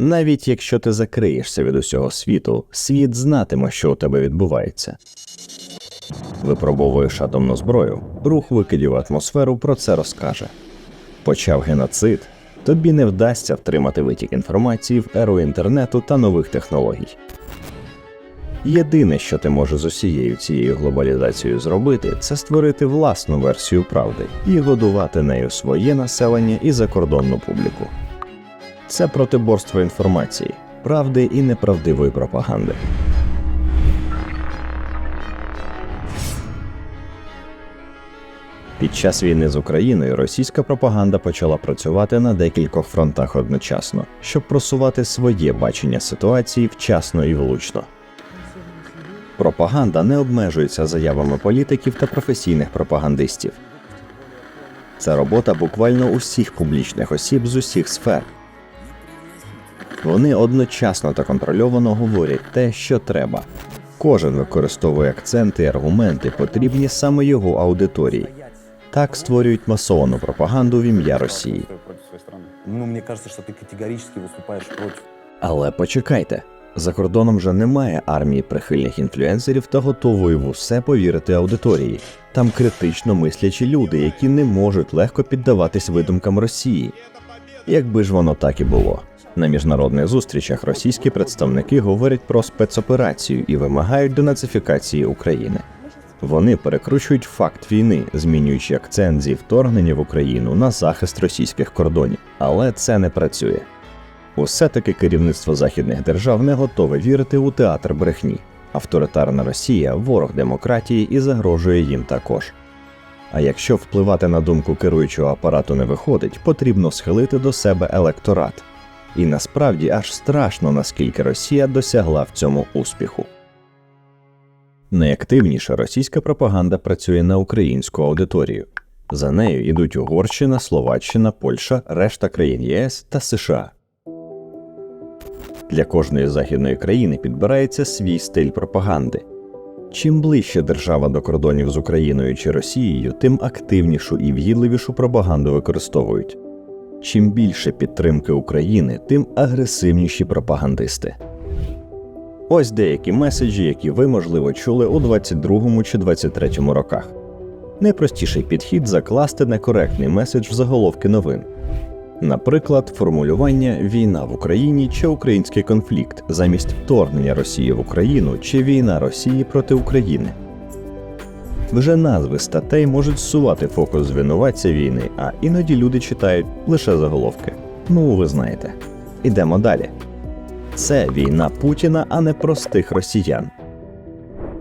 Навіть якщо ти закриєшся від усього світу, світ знатиме, що у тебе відбувається. Випробовуєш атомну зброю, рух викидів атмосферу про це розкаже. Почав геноцид, тобі не вдасться втримати витік інформації в еру інтернету та нових технологій. Єдине, що ти можеш з усією цією глобалізацією зробити, це створити власну версію правди і годувати нею своє населення і закордонну публіку. Це протиборство інформації, правди і неправдивої пропаганди. Під час війни з Україною російська пропаганда почала працювати на декількох фронтах одночасно, щоб просувати своє бачення ситуації вчасно і влучно. Пропаганда не обмежується заявами політиків та професійних пропагандистів. Це робота буквально усіх публічних осіб з усіх сфер. Вони одночасно та контрольовано говорять те, що треба. Кожен використовує акценти і аргументи, потрібні саме його аудиторії. Так створюють масовану пропаганду в ім'я Росії. против своей страны. Ну, мне кажется, что ты категорически выступаешь против. Але почекайте, за кордоном вже немає армії прихильних інфлюенсерів та готової в усе повірити аудиторії. Там критично мислячі люди, які не можуть легко піддаватись видумкам Росії. Якби ж воно так і було. На міжнародних зустрічах російські представники говорять про спецоперацію і вимагають денацифікації України. Вони перекручують факт війни, змінюючи акцент зі вторгнення в Україну на захист російських кордонів. Але це не працює. Усе таки керівництво західних держав не готове вірити у театр брехні. Авторитарна Росія ворог демократії і загрожує їм також. А якщо впливати на думку керуючого апарату не виходить, потрібно схилити до себе електорат. І насправді аж страшно, наскільки Росія досягла в цьому успіху. Найактивніше російська пропаганда працює на українську аудиторію. За нею йдуть Угорщина, Словаччина, Польща, решта країн ЄС та США. Для кожної західної країни підбирається свій стиль пропаганди. Чим ближче держава до кордонів з Україною чи Росією, тим активнішу і в'їдливішу пропаганду використовують. Чим більше підтримки України, тим агресивніші пропагандисти. Ось деякі меседжі, які ви, можливо, чули у 22 чи 23 роках. Найпростіший підхід закласти некоректний меседж в заголовки новин. Наприклад, формулювання війна в Україні чи український конфлікт замість вторгнення Росії в Україну чи війна Росії проти України. Вже назви статей можуть зсувати фокус звинуватця війни, а іноді люди читають лише заголовки. Ну, ви знаєте. Ідемо далі. Це війна Путіна, а не простих росіян.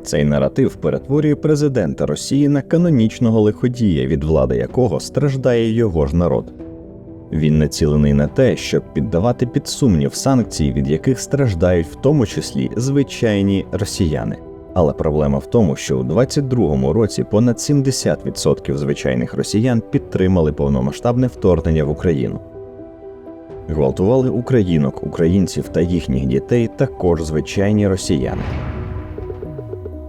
Цей наратив перетворює президента Росії на канонічного лиходія, від влади якого страждає його ж народ. Він націлений на те, щоб піддавати під сумнів санкції, від яких страждають в тому числі звичайні росіяни. Але проблема в тому, що у 22-му році понад 70% звичайних росіян підтримали повномасштабне вторгнення в Україну. Гвалтували українок, українців та їхніх дітей також звичайні росіяни.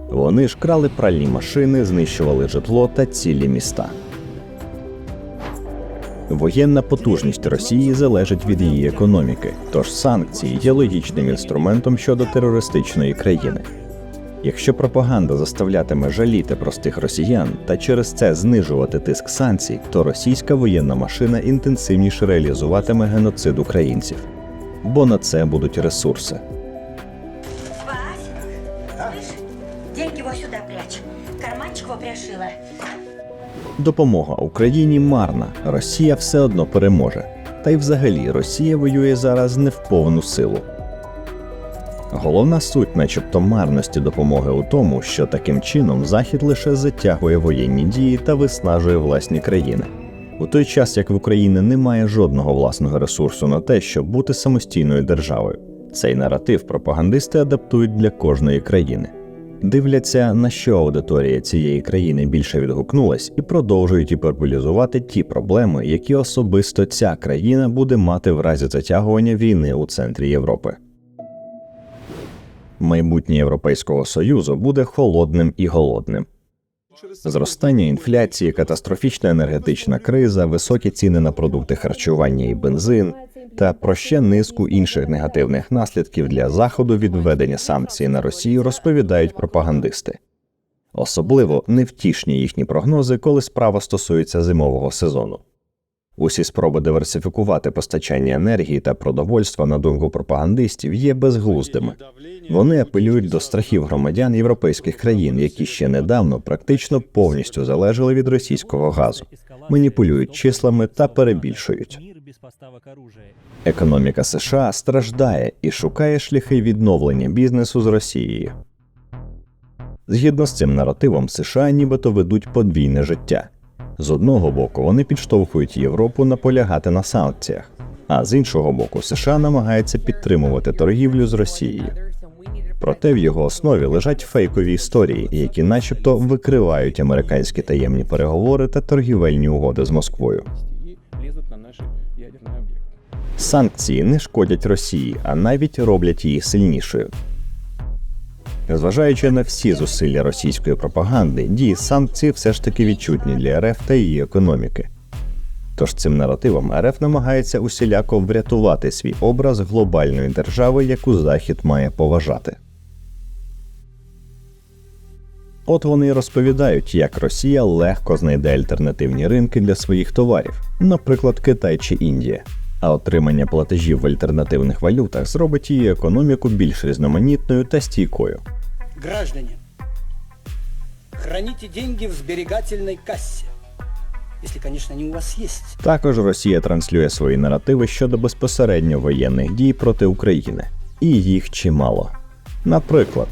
Вони ж крали пральні машини, знищували житло та цілі міста. Воєнна потужність Росії залежить від її економіки, тож санкції є логічним інструментом щодо терористичної країни. Якщо пропаганда заставлятиме жаліти простих росіян та через це знижувати тиск санкцій, то російська воєнна машина інтенсивніше реалізуватиме геноцид українців, бо на це будуть ресурси. Вот сюда прячь. Карманчик его. Допомога Україні марна, Росія все одно переможе. Та й взагалі Росія воює зараз не в повну силу. Головна суть, начебто, марності допомоги у тому, що таким чином Захід лише затягує воєнні дії та виснажує власні країни. У той час як в Україні немає жодного власного ресурсу на те, щоб бути самостійною державою. Цей наратив пропагандисти адаптують для кожної країни. Дивляться, на що аудиторія цієї країни більше відгукнулась, і продовжують гіперболізувати ті проблеми, які особисто ця країна буде мати в разі затягування війни у центрі Європи. Майбутнє Європейського Союзу буде холодним і голодним. Зростання інфляції, катастрофічна енергетична криза, високі ціни на продукти харчування і бензин, та про ще низку інших негативних наслідків для заходу від введення санкцій на Росію розповідають пропагандисти. Особливо невтішні їхні прогнози, коли справа стосується зимового сезону. Усі спроби диверсифікувати постачання енергії та продовольства, на думку пропагандистів, є безглуздими. Вони апелюють до страхів громадян європейських країн, які ще недавно практично повністю залежали від російського газу, маніпулюють числами та перебільшують. Економіка США страждає і шукає шляхи відновлення бізнесу з Росією. Згідно з цим наративом, США нібито ведуть подвійне життя. З одного боку, вони підштовхують Європу наполягати на санкціях, а з іншого боку, США намагається підтримувати торгівлю з Росією. Проте в його основі лежать фейкові історії, які, начебто, викривають американські таємні переговори та торгівельні угоди з Москвою. и лезут на наши ядерные объекты. Санкції не шкодять Росії, а навіть роблять її сильнішою. Незважаючи на всі зусилля російської пропаганди, дії санкцій все ж таки відчутні для РФ та її економіки. Тож цим наративом РФ намагається усіляко врятувати свій образ глобальної держави, яку Захід має поважати. От вони й розповідають, як Росія легко знайде альтернативні ринки для своїх товарів, наприклад, Китай чи Індія. А отримання платежів в альтернативних валютах зробить її економіку більш різноманітною та стійкою. Граждане, храните деньги в сберегательной кассе. Если, конечно, они у вас есть. Також Росія транслює свої наративи щодо безпосередньо воєнних дій проти України, і їх чимало. Наприклад,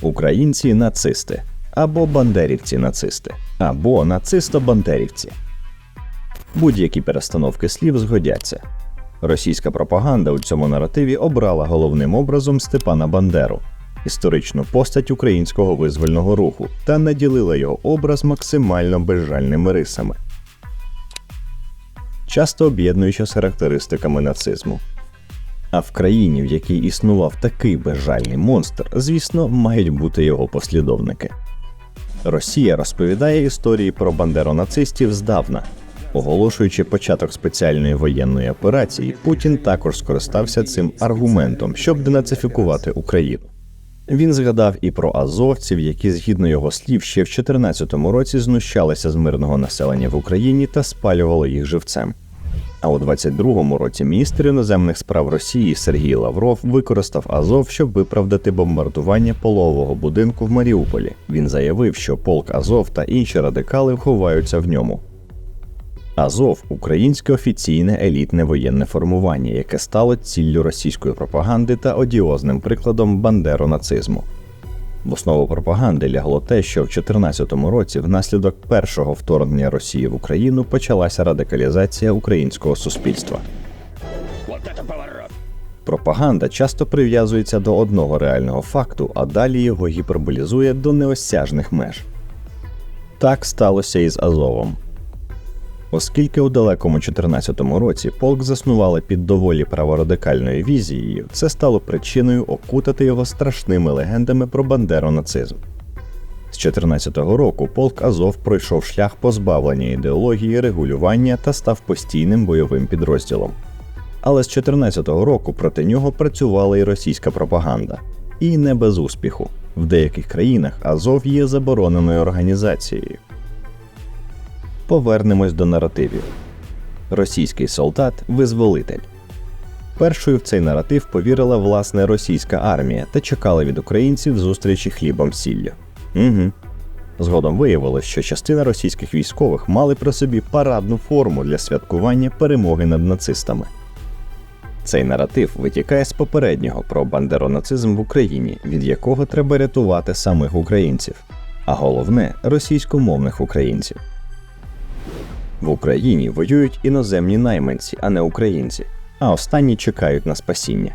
українці нацисти, або бандерівці нацисти, або нацисто-бандерівці. Будь-які перестановки слів згодяться. Російська пропаганда у цьому наративі обрала головним образом Степана Бандеру, історичну постать українського визвольного руху, та наділила його образ максимально безжальними рисами часто об'єднуючи з характеристиками нацизму. А в країні, в якій існував такий безжальний монстр, звісно, мають бути його послідовники. Росія розповідає історії про бандеронацистів здавна. Оголошуючи початок спеціальної воєнної операції, Путін також скористався цим аргументом, щоб денацифікувати Україну. Він згадав і про азовців, які, згідно його слів, ще в 2014 році знущалися з мирного населення в Україні та спалювали їх живцем. А у 22-му році міністр іноземних справ Росії Сергій Лавров використав Азов, щоб виправдати бомбардування полового будинку в Маріуполі. Він заявив, що полк Азов та інші радикали ховаються в ньому. Азов українське офіційне елітне воєнне формування, яке стало ціллю російської пропаганди та одіозним прикладом бандеронацизму. В основу пропаганди лягло те, що в 2014 році, внаслідок першого вторгнення Росії в Україну, почалася радикалізація українського суспільства. Пропаганда часто прив'язується до одного реального факту, а далі його гіперболізує до неосяжних меж. Так сталося і з Азовом. Оскільки у далекому 14-му році полк заснували під доволі праворадикальною візією, це стало причиною окутати його страшними легендами про бандеронацизм. З 14-го року полк Азов пройшов шлях позбавлення ідеології, регулювання та став постійним бойовим підрозділом. Але з 14-го року проти нього працювала і російська пропаганда. І не без успіху. В деяких країнах Азов є забороненою організацією. Повернемось до наративів. Російський солдат визволитель. Першою в цей наратив повірила власне російська армія та чекала від українців зустрічі хлібом сіллю. Угу. Згодом виявилось, що частина російських військових мали при собі парадну форму для святкування перемоги над нацистами. Цей наратив витікає з попереднього про бандеронацизм в Україні, від якого треба рятувати самих українців, а головне російськомовних українців. В Україні воюють іноземні найманці, а не українці, а останні чекають на спасіння.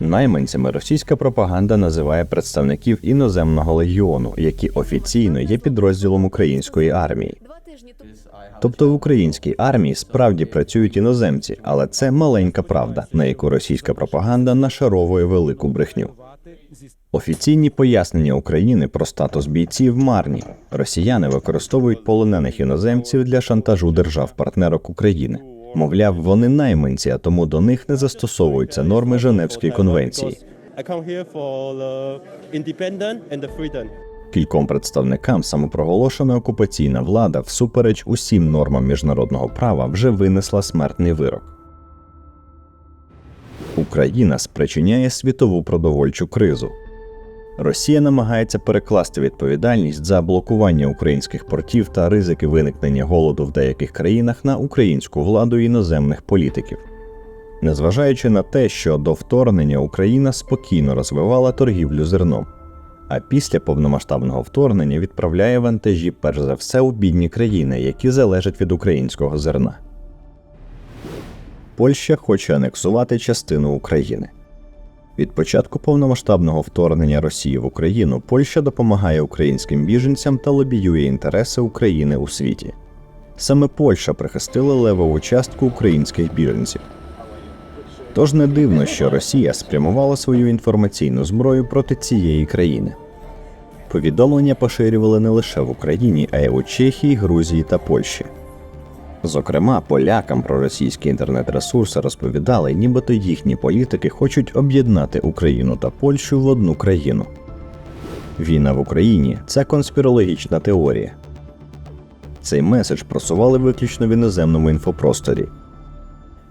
Найманцями російська пропаганда називає представників іноземного легіону, які офіційно є підрозділом української армії. Тобто в українській армії справді працюють іноземці, але це маленька правда, на яку російська пропаганда нашаровує велику брехню. Офіційні пояснення України про статус бійців марні. Росіяни використовують полонених іноземців для шантажу держав-партнерок України. Мовляв, вони найманці, а тому до них не застосовуються норми Женевської конвенції. Кільком представникам самопроголошена окупаційна влада, всупереч усім нормам міжнародного права, вже винесла смертний вирок. Україна спричиняє світову продовольчу кризу. Росія намагається перекласти відповідальність за блокування українських портів та ризики виникнення голоду в деяких країнах на українську владу іноземних політиків. Незважаючи на те, що до вторгнення Україна спокійно розвивала торгівлю зерном, а після повномасштабного вторгнення відправляє вантажі перш за все у бідні країни, які залежать від українського зерна. Польща хоче анексувати частину України. Від початку повномасштабного вторгнення Росії в Україну Польща допомагає українським біженцям та лобіює інтереси України у світі. Саме Польща прихистила левову частку українських біженців. Тож не дивно, що Росія спрямувала свою інформаційну зброю проти цієї країни. Повідомлення поширювали не лише в Україні, а й у Чехії, Грузії та Польщі. Зокрема, полякам про російські інтернет-ресурси розповідали, нібито їхні політики хочуть об'єднати Україну та Польщу в одну країну. Війна в Україні це конспірологічна теорія. Цей меседж просували виключно в іноземному інфопросторі.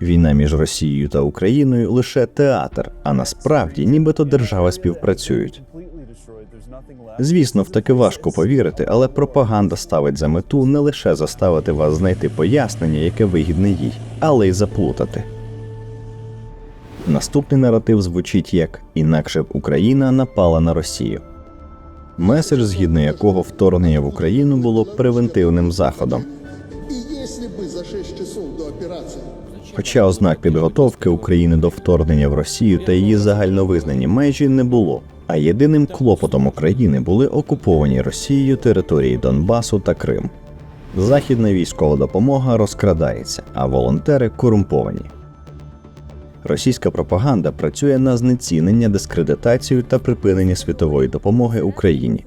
Війна між Росією та Україною лише театр, а насправді нібито держави співпрацюють. Звісно, в таке важко повірити, але пропаганда ставить за мету не лише заставити вас знайти пояснення, яке вигідне їй, але й заплутати. Наступний наратив звучить як інакше б Україна напала на Росію. Меседж, згідно якого вторгнення в Україну було превентивним заходом. И если бы за 6 до операции Хоча ознак підготовки України до вторгнення в Росію та її загальновизнані межі не було. А єдиним клопотом України були окуповані Росією території Донбасу та Крим. Західна військова допомога розкрадається, а волонтери корумповані. Російська пропаганда працює на знецінення, дискредитацію та припинення світової допомоги Україні.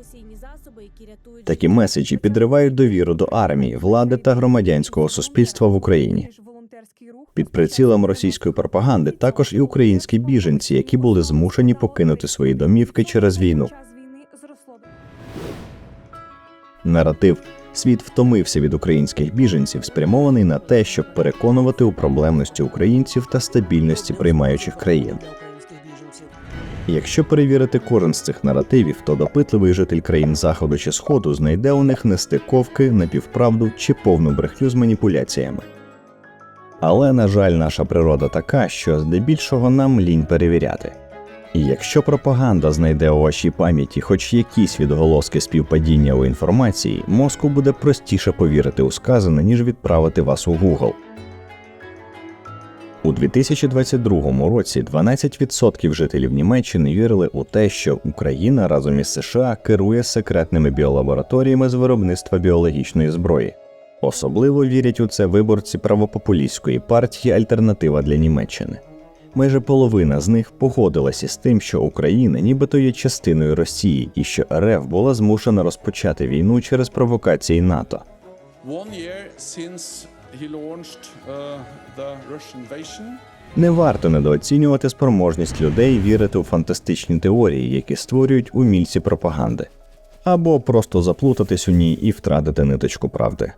Такі меседжі підривають довіру до армії, влади та громадянського суспільства в Україні. Під прицілом російської пропаганди також і українські біженці, які були змушені покинути свої домівки через війну. Наратив світ втомився від українських біженців, спрямований на те, щоб переконувати у проблемності українців та стабільності приймаючих країн. Якщо перевірити кожен з цих наративів, то допитливий житель країн заходу чи сходу знайде у них нестиковки, напівправду чи повну брехню з маніпуляціями. Але, на жаль, наша природа така, що здебільшого нам лінь перевіряти. І якщо пропаганда знайде у вашій пам'яті хоч якісь відголоски співпадіння у інформації, мозку буде простіше повірити у сказане, ніж відправити вас у Google. У 2022 році 12% жителів Німеччини вірили у те, що Україна разом із США керує секретними біолабораторіями з виробництва біологічної зброї. Особливо вірять у це виборці правопопулістської партії Альтернатива для Німеччини. Майже половина з них погодилася з тим, що Україна нібито є частиною Росії і що РФ була змушена розпочати війну через провокації НАТО. Uh, Не варто недооцінювати спроможність людей вірити у фантастичні теорії, які створюють умільці пропаганди, або просто заплутатись у ній і втратити ниточку правди.